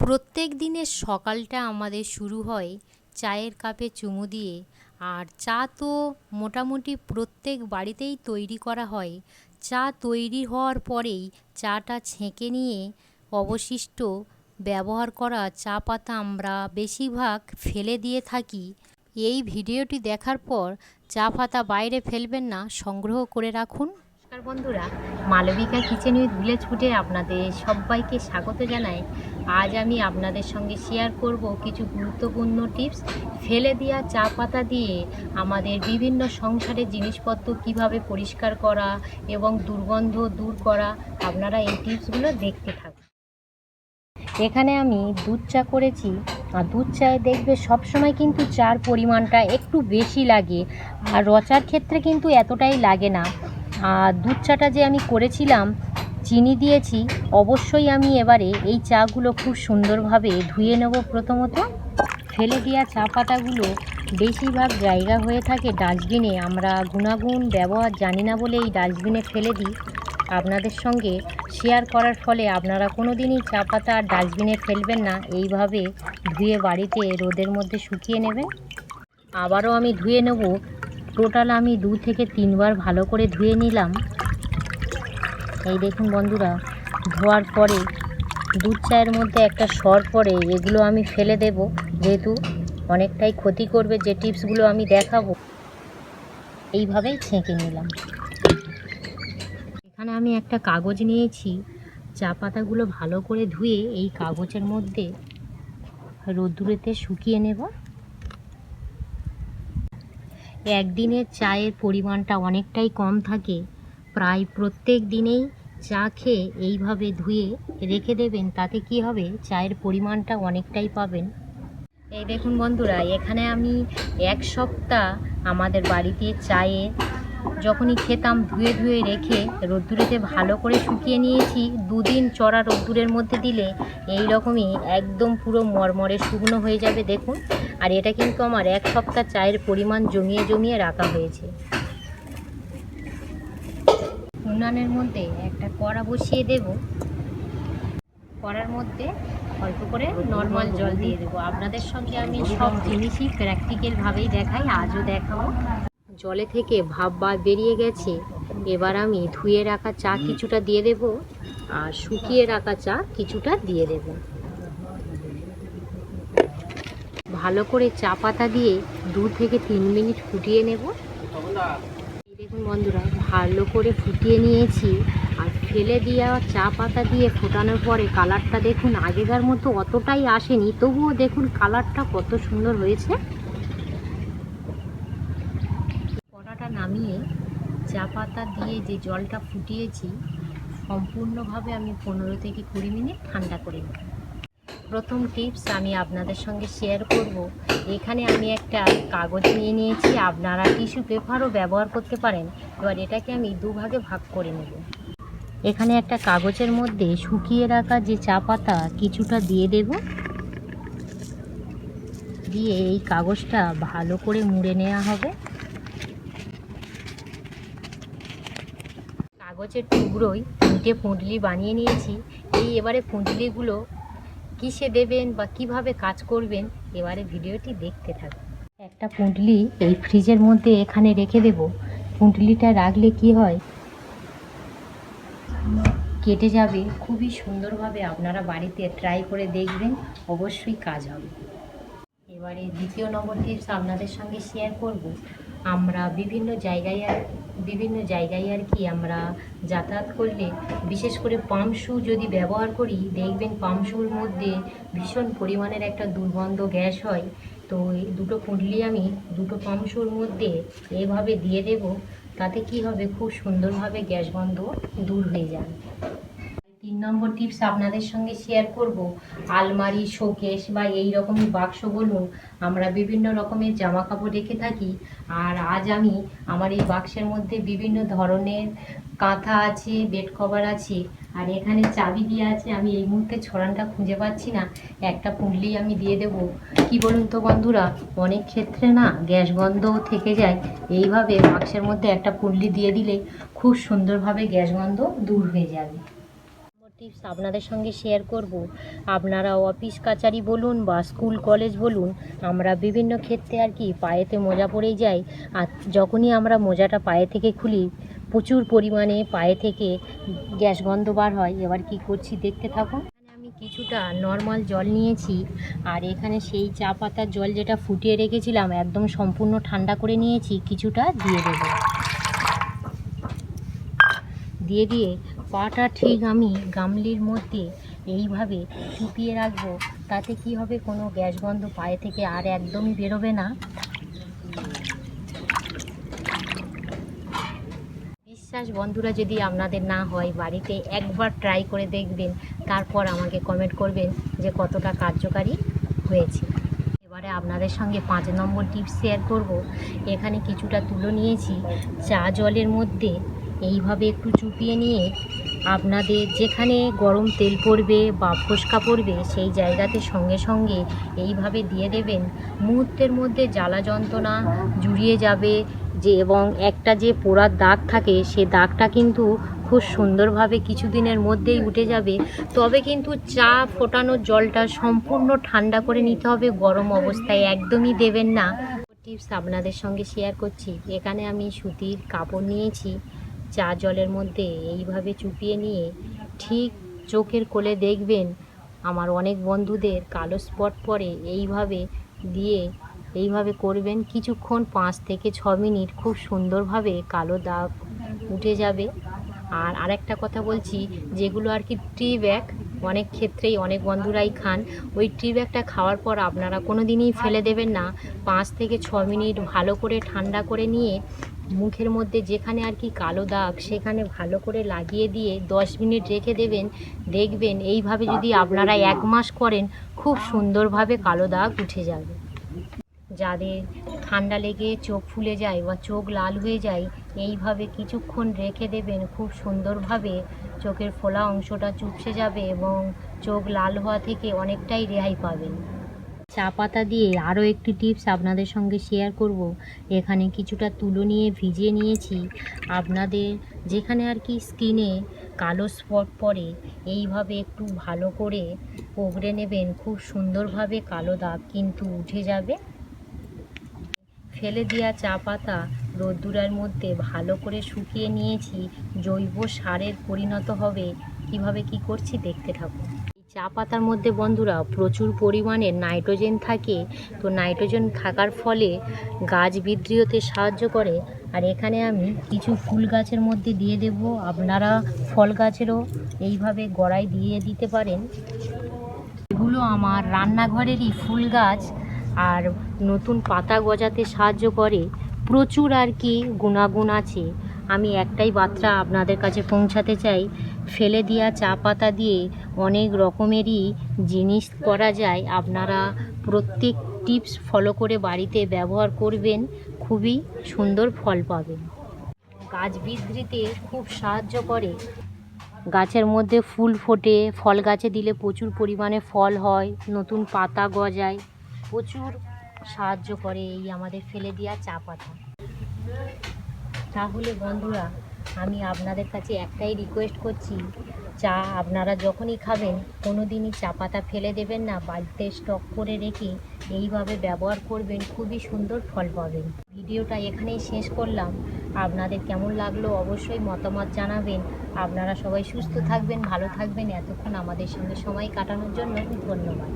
প্রত্যেক দিনের সকালটা আমাদের শুরু হয় চায়ের কাপে চুমু দিয়ে। আর চা তো মোটামুটি প্রত্যেক বাড়িতেই তৈরি করা হয়। চা তৈরি হওয়ার পরেই চাটা ছেঁকে নিয়ে অবশিষ্ট ব্যবহার করা চা পাতা আমরা বেশিরভাগ ফেলে দিয়ে থাকি। এই ভিডিওটি দেখার পর চা পাতা বাইরে ফেলবেন না, সংগ্রহ করে রাখুন। নমস্কার বন্ধুরা। মালবিকা কিচেন উইথ ভিলেজ ফুডে আপনাদের সবাইকে স্বাগত জানাই। আজ আমি আপনাদের সঙ্গে শেয়ার করব কিছু গুরুত্বপূর্ণ টিপস ফেলে দেওয়া চা পাতা দিয়ে আমাদের বিভিন্ন সংসারের জিনিসপত্র কীভাবে পরিষ্কার করা এবং দুর্গন্ধ দূর করা। আপনারা এই টিপসগুলো দেখতে থাকুন। এখানে আমি দুধ চা করেছি। আর দুধ চায়ে দেখবে সবসময় কিন্তু চার পরিমাণটা একটু বেশি লাগে। আর রচার ক্ষেত্রে কিন্তু এতটাই লাগে না। আর দুধ চাটা যে আমি করেছিলাম, চিনি দিয়েছি, অবশ্যই আমি এবারে এই চাগুলো খুব সুন্দরভাবে ধুয়ে নেব প্রথমত। ফেলে দেওয়া চা পাতাগুলো বেশিরভাগ জায়গা হয়ে থাকে ডাস্টবিনে। আমরা গুণাগুণ, ব্যবহার জানি না বলে এই ডাস্টবিনে ফেলে দিই। আপনাদের সঙ্গে শেয়ার করার ফলে আপনারা কোনো দিনই চা পাতা আর ডাস্টবিনে ফেলবেন না। এইভাবে ধুয়ে বাড়িতে রোদের মধ্যে শুকিয়ে নেবেন আবারও আমি ধুয়ে নেব টোটাল আমি দু থেকে তিনবার ভালো করে ধুয়ে নিলাম। এই দেখুন বন্ধুরা, ধোয়ার পরে দুধ চায়ের মধ্যে একটা সর পড়ে এগুলো আমি ফেলে দেব, যেহেতু অনেকটাই ক্ষতি করবে যে টিপসগুলো আমি দেখাবো। এইভাবেই ছেঁকে নিলাম। এখানে আমি একটা কাগজ নিয়েছি, চা পাতাগুলো ভালো করে ধুয়ে এই কাগজের মধ্যে রোদ্দুরেতে শুকিয়ে নেব। একদিনের চায়ের পরিমাণটা অনেকটাই কম থাকে। প্রায় প্রত্যেক দিনেই চা খেয়ে এইভাবে ধুয়ে রেখে দেবেন, তাতে কি হবে? চায়ের পরিমাণটা অনেকটাই পাবেন। এই দেখুন বন্ধুরা, এখানে আমি এক সপ্তাহ আমাদের বাড়িতে চায়ে যখনই খেতাম ধুয়ে ধুয়ে রেখে রোদ্দুরেতে ভালো করে শুকিয়ে নিয়েছি, দুদিন চড়া রোদ্দুরের মধ্যে দিলে এই রকমই একদম পুরো মরমরে শুকনো হয়ে যাবে, দেখুন। আর এটা কিন্তু আমার এক সপ্তাহ চায়ের পরিমাণ জমিয়ে জমিয়ে রাখা হয়েছে। উনানের মধ্যে একটা কড়া বসিয়ে দেব। কড়ার মধ্যে অল্প করে নর্মাল জল দিয়ে দেবো। আপনাদের সঙ্গে আমি সব জিনিসই প্র্যাকটিক্যালভাবেই দেখাই, আজও দেখাবো। জলে থেকে ভাব বা বেরিয়ে গেছে। এবার আমি ধুয়ে রাখা চা কিছুটা দিয়ে দেব আর শুকিয়ে রাখা চা কিছুটা দিয়ে দেব। ভালো করে চা পাতা দিয়ে দু থেকে তিন মিনিট ফুটিয়ে নেব। দেখুন বন্ধুরা, ভালো করে ফুটিয়ে নিয়েছি আর ফেলে দেওয়া চা পাতা দিয়ে ফোটানোর পরে কালারটা দেখুন আগেকার মতো অতটাই আসেনি, তবুও দেখুন কালারটা কত সুন্দর হয়েছে। নামিয়ে চা পাতা দিয়ে যে জলটা ফুটিয়েছি, সম্পূর্ণভাবে আমি পনেরো থেকে কুড়ি মিনিট ঠান্ডা করে নেব। প্রথম টিপস আমি আপনাদের সঙ্গে শেয়ার করব। এখানে আমি একটা কাগজ নিয়ে নিয়েছি, আপনারা টিস্যু পেপারও ব্যবহার করতে পারেন। এবার এটাকে আমি দুভাগে ভাগ করে নেব। এখানে একটা কাগজের মধ্যে শুকিয়ে রাখা যে চা পাতা কিছুটা দিয়ে দেব। দিয়ে এই কাগজটা ভালো করে মুড়ে নেওয়া হবে। কাগজের টুকরোই তিনটে পুঁটলি বানিয়ে নিয়েছি। এই এবারে পুঁটলিগুলো কিসে দেবেন বা কীভাবে কাজ করবেন এবারে ভিডিওটি দেখতে থাকুন। একটা পুঁটলি এই ফ্রিজের মধ্যে এখানে রেখে দেব। পুঁটলিটা রাখলে কি হয়? কেটে যাবে। খুবই সুন্দরভাবে আপনারা বাড়িতে ট্রাই করে দেখবেন। অবশ্যই কাজ হবে। এবারে দ্বিতীয় নম্বর টিপস আপনাদের সঙ্গে শেয়ার করব। আমরা বিভিন্ন জায়গায় আর বিভিন্ন জায়গায় আর কি আমরা যাতায়াত করলে, বিশেষ করে পাম্প শু যদি ব্যবহার করি, দেখবেন পাম্প শুর মধ্যে ভীষণ পরিমাণের একটা দুর্গন্ধ গ্যাস হয়। তো এই দুটো পুঁটলি আমি দুটো পাম্প শুর মধ্যে এভাবে দিয়ে দেব, তাতে কি হবে? খুব সুন্দরভাবে গ্যাস গন্ধ দূর হয়ে তিন নম্বর টিপস আপনাদের সঙ্গে শেয়ার করব। আলমারি শোকেস বা এই রকমই বাক্স বলুন, আমরা বিভিন্ন রকমের জামা কাপড় রেখে থাকি। আর আজ আমি আমার এই বাক্সের মধ্যে বিভিন্ন ধরনের কাঁথা আছে বেড কভার আছে, আর এখানে চাবি দিয়ে আছে, আমি এই মুহূর্তে ছড়ানটা খুঁজে পাচ্ছি না, একটা পুঁটলি আমি দিয়ে দেব। কি বলুন তো বন্ধুরা, অনেক ক্ষেত্রে না গ্যাস গন্ধও থেকে যায়, এইভাবে বাক্সের মধ্যে একটা পুঁটলি দিয়ে দিলে খুব সুন্দরভাবে গ্যাস গন্ধ দূর হয়ে যাবে। টিপস আপনাদের সঙ্গে শেয়ার করব। আপনারা অফিস কাচারি বলুন বা স্কুল কলেজ বলুন, আমরা বিভিন্ন ক্ষেত্রে আর কি পায়েতে মোজা পরেই যাই। আর যখনই আমরা মোজাটা পায়ে থেকে খুলি, প্রচুর পরিমাণে পায়ে থেকে গ্যাস গন্ধ বার হয়। এবার কি করছি দেখতে থাকুন কিছুটা নর্মাল জল নিয়েছি। আর এখানে সেই চা পাতার জল যেটা ফুটিয়ে রেখেছিলাম, একদম সম্পূর্ণ ঠান্ডা করে নিয়েছি, কিছুটা দিয়ে দেবো। দিয়ে দিয়ে পাটা ঠিক আমি গামলির মধ্যে এইভাবে চুপিয়ে রাখব, তাতে কি হবে কোনো গ্যাস গন্ধ পায়ে থেকে আর একদমই বেরোবে না। বিশ্বাস বন্ধুরা, যদি আপনাদের না হয় বাড়িতে একবার ট্রাই করে দেখবেন, তারপর আমাকে কমেন্ট করবেন যে কতটা কার্যকারী হয়েছে। এবারে আপনাদের সঙ্গে পাঁচ নম্বর টিপস শেয়ার করব। এখানে কিছুটা তুলো নিয়েছি। চা জলের মধ্যে এইভাবে একটু চুপিয়ে নিয়ে আপনাদের যেখানে গরম তেল পড়বে বা ফোসকা পড়বে, সেই জায়গাতে সঙ্গে সঙ্গে এইভাবে দিয়ে দেবেন। মুহূর্তের মধ্যে জ্বালা যন্ত্রণা জুড়িয়ে যাবে যে, এবং একটা যে পোড়ার দাগ থাকে, সে দাগটা কিন্তু খুব সুন্দরভাবে কিছুদিনের মধ্যেই উঠে যাবে। তবে কিন্তু চা ফোটানোর জলটা সম্পূর্ণ ঠান্ডা করে নিতে হবে, গরম অবস্থায় একদমই দেবেন না। টিপস আপনাদের সঙ্গে শেয়ার করছি। এখানে আমি সুতির কাপড় নিয়েছি। চা জলের মধ্যে এইভাবে চুপিয়ে নিয়ে ঠিক চোখের কোলে দেখবেন, আমার অনেক বন্ধুদের কালো স্পট পরে এইভাবে দিয়ে এইভাবে করবেন, কিছুক্ষণ পাঁচ থেকে ছ মিনিট খুব সুন্দরভাবে কালো দাগ উঠে যাবে। আর আরেকটা কথা বলছি, যেগুলো আর কি ট্রি ব্যাগ অনেক ক্ষেত্রেই অনেক বন্ধুরাই খান, ওই ট্রি ব্যাগটা খাওয়ার পর আপনারা কোনো দিনই ফেলে দেবেন না। পাঁচ থেকে ছ মিনিট ভালো করে ঠান্ডা করে নিয়ে মুখের মধ্যে যেখানে আর কি কালো দাগ, সেখানে ভালো করে লাগিয়ে দিয়ে দশ মিনিট রেখে দেবেন। দেখবেন এইভাবে যদি আপনারা এক মাস করেন, খুব সুন্দরভাবে কালো দাগ উঠে যাবে। যাদের ঠান্ডা লেগে চোখ ফুলে যায় বা চোখ লাল হয়ে যায়, এইভাবে কিছুক্ষণ রেখে দেবেন। খুব সুন্দরভাবে চোখের ফোলা অংশটা চুপসে যাবে এবং চোখ লাল হওয়া থেকে অনেকটাই রেহাই পাবেন। চা পাতা দিয়ে আরও একটি টিপস আপনাদের সঙ্গে শেয়ার করব। এখানে কিছুটা তুলো নিয়ে ভিজিয়ে নিয়েছি। আপনাদের যেখানে আর কি স্কিনে কালো স্পট পড়ে, এইভাবে একটু ভালো করে ওগড়ে নেবেন। খুব সুন্দরভাবে কালো দাগ কিন্তু উঠে যাবে। ফেলে দেওয়া চা পাতা রোদ্দুরার মধ্যে ভালো করে শুকিয়ে নিয়েছি। জৈব সারের পরিণত হবে। কীভাবে কি করছি দেখতে থাকুন। চা পাতার মধ্যে বন্ধুরা প্রচুর পরিমাণে নাইট্রোজেন থাকে। তো নাইট্রোজেন থাকার ফলে গাছ বৃদ্ধি হতে সাহায্য করে। আর এখানে আমি কিছু ফুল গাছের মধ্যে দিয়ে দেব। আপনারা ফল গাছেরও এইভাবে গড়ায় দিয়ে দিতে পারেন। এগুলো আমার রান্নাঘরেরই ফুল গাছ আর নতুন পাতা গজাতে সাহায্য করে। প্রচুর আর কি গুণাগুণ আছে। আমি একটাই বার্তা আপনাদের কাছে পৌঁছাতে চাই। ফেলে দেওয়া চা পাতা দিয়ে অনেক রকমেরই জিনিস করা যায়। আপনারা প্রত্যেক টিপস ফলো করে বাড়িতে ব্যবহার করবেন, খুবই সুন্দর ফল পাবেন। গাছ বৃদ্ধিতে খুব সাহায্য করে। গাছের মধ্যে ফুল ফোটে, ফল গাছে দিলে প্রচুর পরিমাণে ফল হয়, নতুন পাতা গজায়। প্রচুর সাহায্য করে এই আমাদের ফেলে দেওয়া চা পাতা। তাহলে বন্ধুরা, আমি আপনাদের কাছে একটাই রিকোয়েস্ট করছি। চা আপনারা যখনই খাবেন কোনো দিনই চা পাতা ফেলে দেবেন না, বাড়িতে স্টক করে রেখে এইভাবে ব্যবহার করবেন, খুবই সুন্দর ফল পাবেন। ভিডিওটা এখানেই শেষ করলাম। আপনাদের কেমন লাগল অবশ্যই মতামত জানাবেন। আপনারা সবাই সুস্থ থাকবেন, ভালো থাকবেন। এতক্ষণ আমাদের সঙ্গে সময় কাটানোর জন্য ধন্যবাদ।